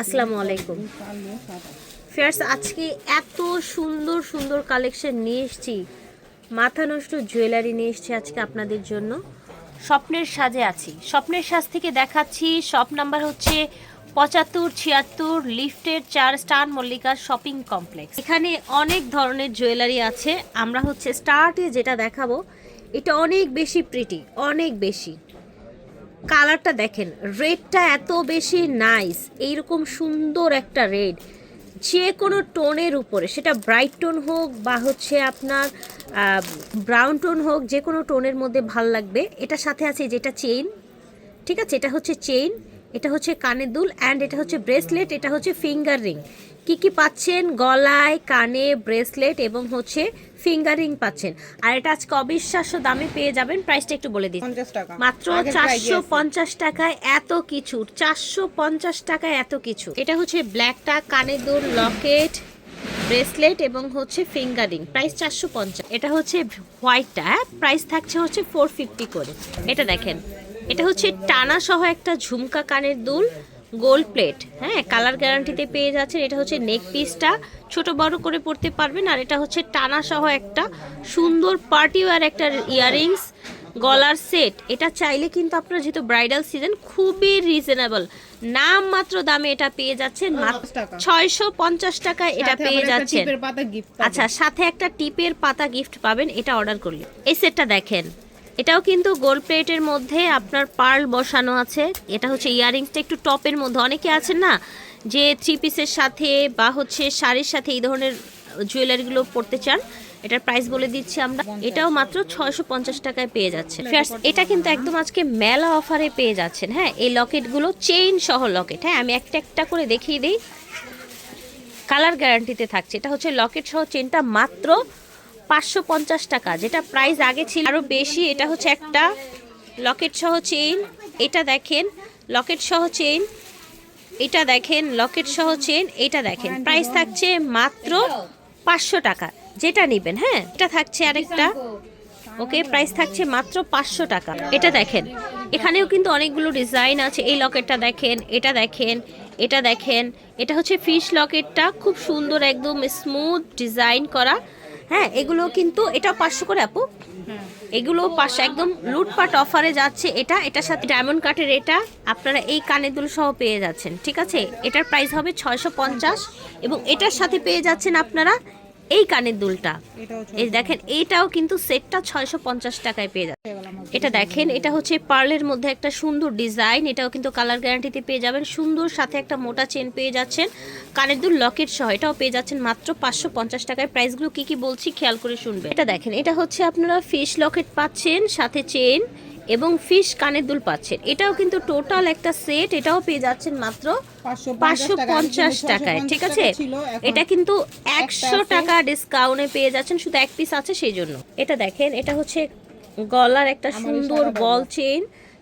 আসসালামু আলাইকুম। ফেয়ার্স, আজকে এত সুন্দর সুন্দর কালেকশন নিয়ে এসেছি। মাথা নষ্ট জুয়েলারি নিয়ে এসেছি আজকে আপনাদের জন্য। স্বপ্নের সাজে আছি। স্বপ্নের সাজ থেকে দেখাচ্ছি, শপ নাম্বার হচ্ছে পঁচাত্তর, ছিয়াত্তর, লিফটের চার স্টার মল্লিকা শপিং কমপ্লেক্স। এখানে অনেক ধরনের জুয়েলারি আছে। আমরা হচ্ছে স্টার্টে যেটা দেখাবো, এটা অনেক বেশি প্রিটি অনেক বেশি। কালারটা দেখেন, রেডটা এত বেশি নাইস এইরকম সুন্দর একটা রেড। যে কোনো টোনের উপরে, সেটা ব্রাইট টোন হোক বা হচ্ছে আপনার ব্রাউন টোন হোক, যে কোনো টোনের মধ্যে ভালো লাগবে। এটার সাথে আছে যেটা চেইন ঠিক আছে? এটা হচ্ছে চেইন এটা হচ্ছে কানের দুল অ্যান্ড এটা হচ্ছে ব্রেসলেট এটা হচ্ছে ফিঙ্গার রিং কি কি পাচ্ছেন? গলায় কানে ব্রেসলেট এবং হচ্ছে ফিঙ্গারিং পাচ্ছেন। আর এটা আজকে অবিশ্বাস্য দামে পেয়ে যাবেন। প্রাইসটা একটু বলে দিচ্ছি মাত্র চারশো পঞ্চাশ টাকায় এত কিছু। চারশো পঞ্চাশ টাকায় এত কিছু। এটা হচ্ছে ব্ল্যাকটা কানে দুল লকেট ব্রেসলেট এবং হচ্ছে ফিঙ্গারিং। প্রাইস চারশো পঞ্চাশ। এটা হচ্ছে হোয়াইটটা। হ্যাঁ প্রাইস থাকছে হচ্ছে ফোর ফিফটি করে। এটা দেখেন। এটা হচ্ছে টানা সহ একটা ঝুমকা কানের দুল। Gold plate. হ্যাঁ কালার গ্যারান্টিতে পেয়ে যাচ্ছেন। এটা হচ্ছে নেক পিসটা ছোট বড় করে পড়তে পারবেন। আর এটা হচ্ছে টানা সহ একটা সুন্দর পার্টি ওয়ার একটা ইয়াররিংস গলার সেট এটা চাইলে কিন্তু আপনারা যেহেতু ব্রাইডাল সিজন খুবই রিজনেবল নাম মাত্র দামে এটা পেয়ে যাচ্ছেন। ছয়শো পঞ্চাশ টাকায় এটা পেয়ে যাচ্ছেন। আচ্ছা সাথে একটা টিপের পাতা গিফট পাবেন। এটা অর্ডার করলে। এই সেটটা দেখেন। এটাও কিন্তু গোল্ড প্লেটের মধ্যে আপনার পার্ল বসানো আছে। এটা হচ্ছে ইয়াররিংসটা একটু টপের মধ্যে। অনেকে আছেন না, যে থ্রি পিসের সাথে বা হচ্ছে শাড়ির সাথে এই ধরনের জুয়েলারিগুলো পড়তে চান, এটার প্রাইস বলে দিচ্ছি আমরা। এটাও মাত্র ছয়শো পঞ্চাশ টাকায় পেয়ে যাচ্ছে এটা কিন্তু একদম আজকে মেলা অফারে পেয়ে যাচ্ছেন। হ্যাঁ এই লকেটগুলো চেইন সহ লকেট। হ্যাঁ আমি একটা একটা করে দেখিয়ে দিই। কালার গ্যারান্টিতে থাকছে। এটা হচ্ছে লকেট সহ চেনটা মাত্র পাঁচশো পঞ্চাশ টাকা, যেটা প্রাইস আগে ছিল আরও বেশি, এটা হচ্ছে একটা লকেট সহ চেইন এটা দেখেন লকেট সহ চেইন এটা দেখেন লকেট সহ চেন এটা দেখেন প্রাইস থাকছে মাত্র পাঁচশো টাকা, যেটা নেবেন হ্যাঁ? এটা থাকছে আরেকটা, ওকে প্রাইস থাকছে মাত্র পাঁচশো টাকা, এটা দেখেন, এখানেও কিন্তু অনেকগুলো ডিজাইন আছে, এই লকেটটা দেখেন, এটা দেখেন এটা দেখেন, এটা হচ্ছে ফিশ লকেটটা খুব সুন্দর, একদম স্মুথ ডিজাইন করা হ্যাঁ এগুলো কিন্তু এটা পাঁচশো করে আপু। এগুলো পাশে একদম লুটপাট অফারে যাচ্ছে এটা, এটার সাথে ডায়মন্ড কাটের এটা, আপনারা এই কানের দুল সহ পেয়ে যাচ্ছেন, ঠিক আছে? এটার প্রাইস হবে ছয়শো পঞ্চাশ এবং এটার সাথে পেয়ে যাচ্ছেন আপনারা এই কানের দুলটা। এই দেখেন এইটাও কিন্তু সেটটা ছয়শো পঞ্চাশ টাকায় পেয়ে আমার। এটা দেখেন এটা হচ্ছে পার্লের মধ্যে একটা সুন্দর ডিজাইন এটাও কিন্তু কালার গ্যারান্টিতে পেয়ে যাবেন। সুন্দর সাথে একটা মোটা চেন পেয়ে যাচ্ছেন। কানের দুল লকেট সহ এটাও পেয়ে যাচ্ছেন মাত্র পাঁচশো পঞ্চাশ টাকায়। প্রাইসগুলো কি কি বলছি খেয়াল করে শুনবেন। এটা দেখেন এটা হচ্ছে আপনারা ফিশ লকেট পাচ্ছেন সাথে চেন। এবং ফিশ কানের দুল পাচ্ছেন। এটাও কিন্তু টোটাল একটা সেট এটাও পেয়ে যাচ্ছেন মাত্র পাঁচশো পঞ্চাশ টাকায় ঠিক আছে? এটা কিন্তু একশো টাকা ডিসকাউন্টে পেয়ে যাচ্ছেন শুধু এক পিস আছে সেই জন্য। এটা দেখেন এটা হচ্ছে গলার একটা সুন্দর বল। চেন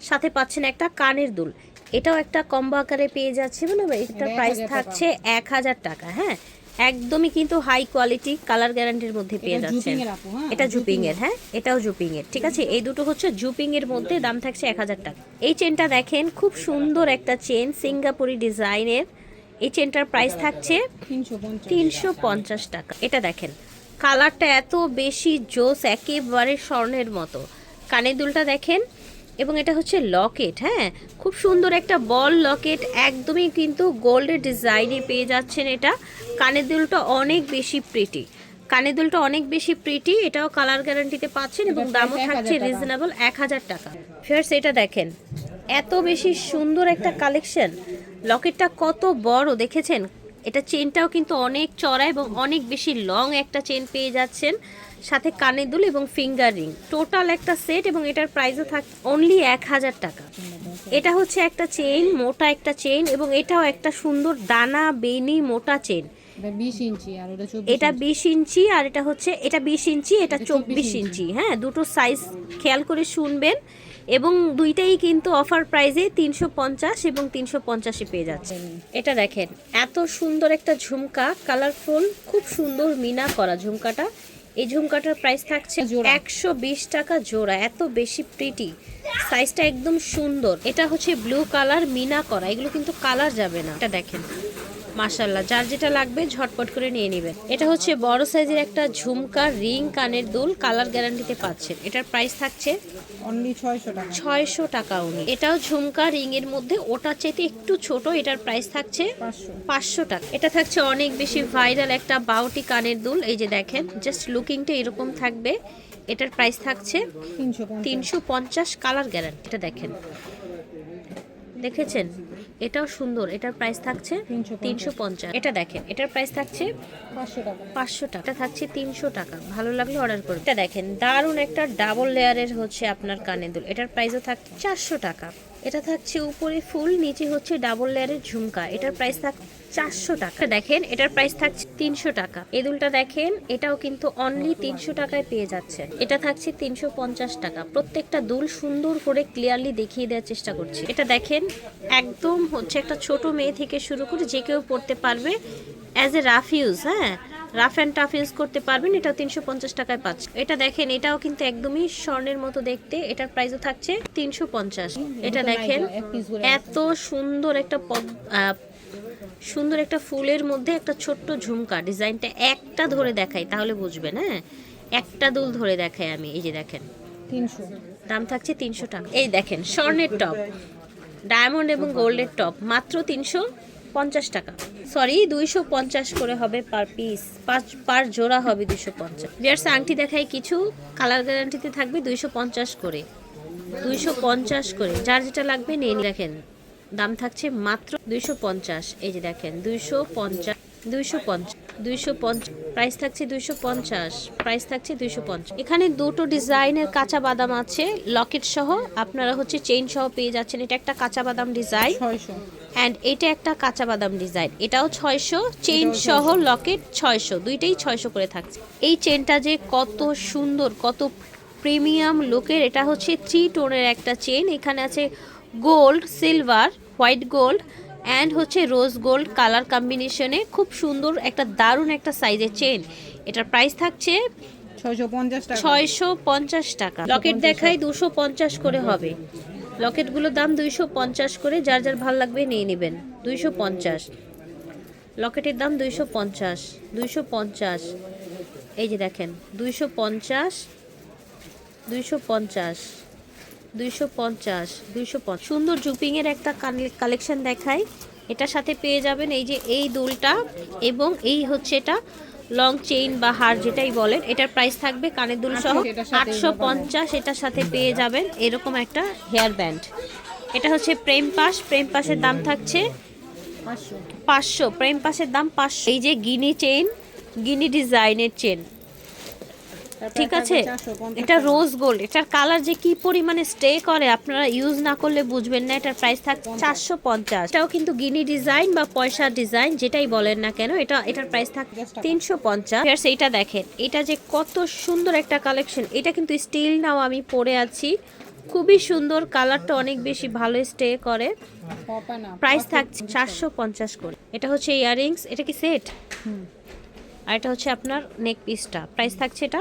সাথে পাচ্ছেন একটা কানের দুল। এটাও একটা কম্বো আকারে পেয়ে যাচ্ছে মানে এটা এটা প্রাইস থাকছে এক হাজার টাকা হ্যাঁ? একদমই কিন্তু হাই কোয়ালিটি কালার গ্যারান্টির মধ্যে পেয়ে যাচ্ছেন। হ্যাঁ? এটা জুপিং এর হ্যাঁ এটাও জুপিং এর ঠিক আছে? এই দুটো হচ্ছে জুপিং এর মধ্যে দাম থাকছে এক হাজার টাকা। এই চেনটা দেখেন খুব সুন্দর একটা চেন সিঙ্গাপুরি ডিজাইনের। এই চেনটার প্রাইস থাকছে তিনশো পঞ্চাশ তিনশো পঞ্চাশ টাকা। এটা দেখেন কালারটা এত বেশি জোস একেবারে স্বর্ণের মতো। কানের দুলটা দেখেন এবং এটা হচ্ছে লকেট হ্যাঁ? খুব সুন্দর একটা বল লকেট একদমই কিন্তু গোল্ডের ডিজাইনে পেয়ে যাচ্ছেন এটা। কানের দুলটা অনেক বেশি প্রিটি কানের দুলটা অনেক বেশি প্রিটি এটাও কালার গ্যারান্টিতে পাচ্ছেন এবং দামও থাকছে রিজনেবল এক হাজার টাকা। ফেয়ার্স এটা দেখেন এত বেশি সুন্দর একটা কালেকশন লকেটটা কত বড় দেখেছেন? এটা চেনটাও কিন্তু অনেক চড়া এবং অনেক বেশি লং একটা চেন পেয়ে যাচ্ছেন। সাথে কানের দুল এবং ফিঙ্গার রিং টোটাল একটা সেট এবং এটার প্রাইসও থাক অনলি এক হাজার টাকা। এটা হচ্ছে একটা চেইন মোটা একটা চেইন এবং এটাও একটা সুন্দর দানা বেনি মোটা চেন। এটা বিশ ইঞ্চি আর এটা হচ্ছে এটা বিশ ইঞ্চি এটা চব্বিশ ইঞ্চি। হ্যাঁ দুটো সাইজ খেয়াল করে শুনবেন। এবং দুইটাই কিন্তু অফার প্রাইসে তিনশো পঞ্চাশ এবং তিনশো পঞ্চাশে পেয়ে যাচ্ছে। এটা দেখেন এত সুন্দর একটা ঝুমকা কালারফুল খুব সুন্দর মিনা করা ঝুমকাটা। এই ঝুমকাটার প্রাইস থাকছে। একশো বিশ টাকা জোড়া এত বেশি প্রিটি সাইজটা একদম সুন্দর। এটা হচ্ছে ব্লু কালার মিনা করা এগুলো কিন্তু কালার যাবে না। এটা দেখেন মাশাল্লাহ যার যেটা লাগবে ঝটপট করে নিয়ে নেবেন। এটা হচ্ছে বড় সাইজের একটা ঝুমকা রিং কানের দুল কালার গ্যারান্টিতে পাচ্ছেন। এটার প্রাইস থাকছে অনলি ছয়শো টাকা। ছয়শো টাকা উনি। এটাও ঝুমকা রিং এর মধ্যে ওটার চাইতে একটু ছোট এটার প্রাইস থাকছে পাঁচশো টাকা। এটা থাকছে অনেক বেশি ভাইরাল একটা বাউটি কানের দুল এই যে দেখেন জাস্ট লুকিংটা এরকম থাকবে। এটার প্রাইস থাকছে তিনশো পঞ্চাশ। তিনশো পঞ্চাশ কালার গ্যারান্টি। এটা দেখেন। দেখেছেন? এটাও সুন্দর এটার প্রাইস থাকছে 350 তিনশো পঞ্চাশ। এটা দেখেন এটার প্রাইস থাকছে পাঁচশো টাকা। পাঁচশো টাকা। এটা থাকছে তিনশো টাকা। ভালো লাগলে অর্ডার করুন। এটা দেখেন দারুণ একটা ডাবল লেয়ারের হচ্ছে আপনার কানে দুল। এটার প্রাইসও থাকছে চারশো টাকা। এটা থাকছে উপরে ফুল নিচে হচ্ছে ডাবল লেয়ারের ঝুমকা। এটার প্রাইস থাক চারশো টাকা। দেখেন এটার প্রাইস থাকছে তিনশো টাকা। এই দুলটা দেখেন এটাও কিন্তু অনলি তিনশো টাকায় পেয়ে যাচ্ছে। এটা থাকছে তিনশো পঞ্চাশ টাকা। প্রত্যেকটা দুল সুন্দর করে ক্লিয়ারলি দেখিয়ে দেওয়ার চেষ্টা করছি। এটা দেখেন একদম হচ্ছে একটা ছোট মেয়ে থেকে শুরু করে যে কেউ পড়তে পারবে অ্যাজ এ রাফ ইউজ হ্যাঁ? রাফ অ্যান্ড টাফ ইউজ করতে পারবেন এটাও তিনশো পঞ্চাশ টাকায় পাচ্ছে। এটা দেখেন এটাও কিন্তু একদমই স্বর্ণের মতো দেখতে। এটার প্রাইসও থাকছে তিনশো পঞ্চাশ। এটা দেখেন করে এত সুন্দর একটা সুন্দর একটা ফুলের মধ্যে একটা ছোট্ট ঝুমকা। ডিজাইনটা একটা ধরে দেখাই তাহলে বুঝবেন হ্যাঁ? একটা দুল ধরে দেখাই আমি এই যে দেখেন। তিনশো। দাম থাকছে তিনশো টাকা। এই দেখেন স্বর্ণের টপ ডায়মন্ড এবং গোল্ডের টপ মাত্র তিনশো পঞ্চাশ টাকা। সরি দুইশো পঞ্চাশ করে হবে পার পিস পাঁচ পার জোড়া হবে দুইশো পঞ্চাশ। বিয়ার্স আংটি দেখাই কিছু কালার গ্যারান্টিতে থাকবে দুইশো পঞ্চাশ করে। দুইশো পঞ্চাশ করে যার যেটা লাগবে নিয়ে দেখেন দাম থাকছে মাত্র দুইশো পঞ্চাশ। এই যে দেখেন দুইশো পঞ্চাশ দুইশো পঞ্চাশ দুইশো পঞ্চাশ প্রাইস থাকছে দুইশো পঞ্চাশ প্রাইস থাকছে দুইশো পঞ্চাশ। এখানে দুটো ডিজাইনের কাঁচা বাদাম আছে লকেট সহ। আপনারা হচ্ছে চেইন সহ পেয়ে যাচ্ছেন। এটা একটা কাঁচা বাদাম ডিজাইন অ্যান্ড এটা একটা কাঁচা বাদাম ডিজাইন এটাও ছয়শো চেইন সহ লকেট ছয়শো দুইটাই ছয়শো করে থাকছে। এই চেনটা যে কত সুন্দর কত প্রিমিয়াম লুকের এটা হচ্ছে থ্রি টোনের একটা চেন এখানে আছে gold silver white gold and হচ্ছে রোজ গোল্ড কালার কম্বিনেশনে খুব সুন্দর একটা দারুণ একটা সাইজের চেন এটার প্রাইস থাকছে ছয়শো পঞ্চাশ টাকা। লকেট দেখাই দুশো পঞ্চাশ করে হবে। লকেটগুলোর দাম দুইশো পঞ্চাশ করে যার যার ভালো লাগবে নিয়ে নেবেন। দুইশো পঞ্চাশ। লকেটের দাম দুইশো পঞ্চাশ। দুইশো পঞ্চাশ। এই যে দেখেন দুইশো পঞ্চাশ দুইশো পঞ্চাশ। দুইশো পঞ্চাশ দুইশো সুন্দর জুপিংয়ের একটা কালেকশন দেখাই এটার সাথে পেয়ে যাবেন এই যে এই দুলটা এবং এই হচ্ছে এটা লং চেইন বা হার যেটাই বলেন এটার প্রাইস থাকবে কানের দুল সহ আটশো, সাথে আটশো পঞ্চাশ এটার সাথে পেয়ে যাবেন এরকম একটা হেয়ার ব্যান্ড। এটা হচ্ছে প্রেম পাস প্রেম পাসের দাম থাকছে পাঁচশো। প্রেম পাসের দাম পাঁচশো। এই যে গিনি চেইন গিনি ডিজাইনের চেন। ঠিক আছে? এটা রোজ গোল্ড এটার কালার যে কি পরিমাণে স্টে করে আপনারা ইউজ না করলে বুঝবেন না এটার প্রাইস থাকছে চারশো পঞ্চাশ। এটাও কিন্তু গিনি ডিজাইন বা পয়সার ডিজাইন যেটাই বলেন না কেন এটা এটার প্রাইস থাকছে তিনশো পঞ্চাশ। এইটা দেখেন এটা যে কত সুন্দর একটা কালেকশন এটা কিন্তু স্টিল নাও আমি পরে আছি। খুবই সুন্দর কালারটা অনেক বেশি ভালো স্টে করে। প্রাইস থাকছে চারশো পঞ্চাশ করে। এটা হচ্ছে ইয়াররিংস এটা কি সেট আর এটা হচ্ছে আপনার নেক পিসটা প্রাইস থাকছে এটা?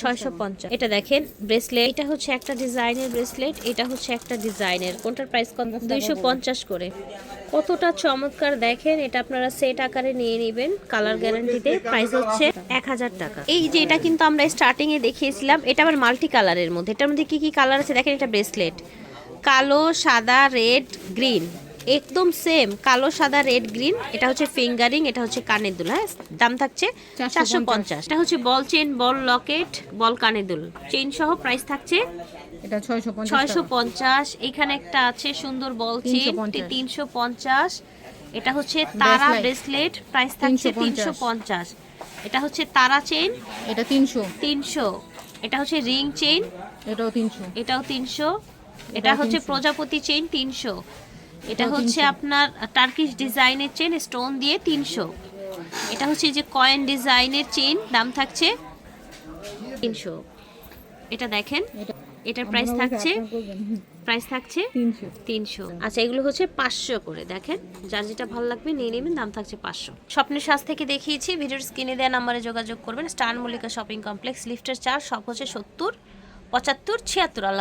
ছয়শো পঞ্চাশ এটা দেখেন ব্রেসলেট এটা হচ্ছে একটা ডিজাইনের ব্রেসলেট এটা হচ্ছে একটা ডিজাইনের কোনটার প্রাইস দুইশো পঞ্চাশ করে। কতটা চমৎকার দেখেন এটা আপনারা সেট আকারে নিয়ে নেবেন কালার গ্যারান্টিতে প্রাইস হচ্ছে এক হাজার টাকা। এই যে এটা কিন্তু আমরা স্টার্টিং এ দেখিয়েছিলাম এটা আবার মাল্টি কালারের মধ্যে। এটার মধ্যে কি কি কালার আছে? দেখেন এটা ব্রেসলেট কালো সাদা রেড গ্রিন একদম সেম কালো সাদা রেড গ্রিন এটা হচ্ছে ফিঙ্গারিং এটা হচ্ছে কানের দুল হ্যাঁ? দাম থাকছে চারশো পঞ্চাশ। এটা হচ্ছে বল চেন বল লকেট বল কানের দুল। চেন সহ প্রাইস থাকছে এটা ছয়শো পঞ্চাশ এখানে একটা আছে সুন্দর বল চেন তিনশো পঞ্চাশ। এটা হচ্ছে তারা ব্রেসলেট প্রাইস থাকছে তিনশো পঞ্চাশ। এটা হচ্ছে তারা চেন এটা তিনশো। তিনশো। এটা হচ্ছে রিং চেন এটাও তিনশো। এটাও তিনশো। এটা হচ্ছে প্রজাপতি চেন তিনশো। এটা হচ্ছে আপনার টার্কিশ ডিজাইনের চেন স্টোন দিয়ে তিনশো। এটা হচ্ছে যে কয়েন ডিজাইনের চেন দাম থাকছে তিনশো। এটা দেখেন এটা এটার প্রাইস থাকছে প্রাইস থাকছে তিনশো। তিনশো। আচ্ছা এগুলো হচ্ছে পাঁচশো করে দেখেন। যার যেটা ভালো লাগবে নিয়ে নেবেন দাম থাকছে পাঁচশো। স্বপ্নের সাজ থেকে দেখিয়েছি ভিডিওর স্ক্রিনে দেওয়া নাম্বারে যোগাযোগ করবেন। স্টার মল্লিকা শপিং কমপ্লেক্স লিফটের চার সব হচ্ছে সত্তর পঁচাত্তর ছিয়াত্তর আল্লাহ